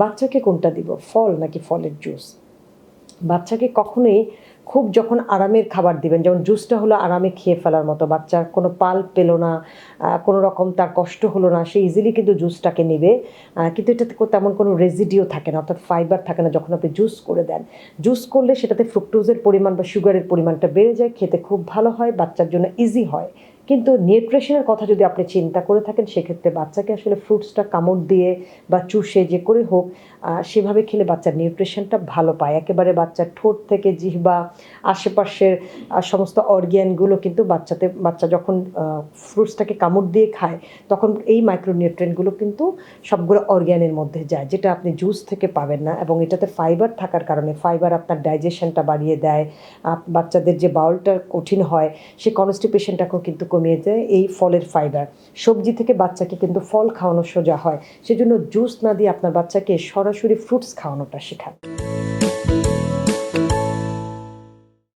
বাচ্চাকে কোনটা দিব? ফল নাকি ফলের জুস? বাচ্চাকে কখনোই খুব যখন আরামের খাবার দিবেন, যেমন জুসটা হলো আরামে খেয়ে ফেলার মতো, বাচ্চার কোনো পাল পেল না কোনো রকম তার কষ্ট হলো না, সে ইজিলি কিন্তু জুসটাকে নেবে। কিন্তু এটাতে তেমন কোনো রেজিডিও থাকে না, অর্থাৎ ফাইবার থাকে না, যখন আপনি জুস করে দেন। জুস করলে সেটাতে ফ্রুক্টোজের পরিমাণ বা সুগারের পরিমাণটা বেড়ে যায়, খেতে খুব ভালো হয়, বাচ্চার জন্য ইজি হয়। কিন্তু নিউট্রিশনের কথা যদি আপনি চিন্তা করে থাকেন, সেক্ষেত্রে বাচ্চাকে আসলে ফ্রুটসটা কামড় দিয়ে বা চুষে যে করে হোক সেভাবে খেলে বাচ্চার নিউট্রিশনটা ভালো পায়। একেবারে বাচ্চার ঠোঁট থেকে জিহবা, আশেপাশের সমস্ত অর্গ্যানগুলো কিন্তু বাচ্চাতে, বাচ্চা যখন ফ্রুটসটাকে কামড় দিয়ে খায়, তখন এই মাইক্রোনিউট্রেনগুলো কিন্তু সবগুলো অর্গ্যানের মধ্যে যায়, যেটা আপনি জুস থেকে পাবেন না এবং এটাতে ফাইবার থাকার কারণে ফাইবার আপনার ডাইজেশনটা বাড়িয়ে দেয়। বাচ্চাদের যে বাউলটা কঠিন হয় সেই কনস্টিপেশনটাকেও কিন্তু কমিয়ে দেয় এই ফলের ফাইবার সবজি থেকে বাচ্চাকে কিন্তু ফল খাওয়ানো সোজা হয়। সেজন্য জুস না দিয়ে আপনার বাচ্চাকে সরাসরি ফ্রুটস খাওয়ানোটা শেখান।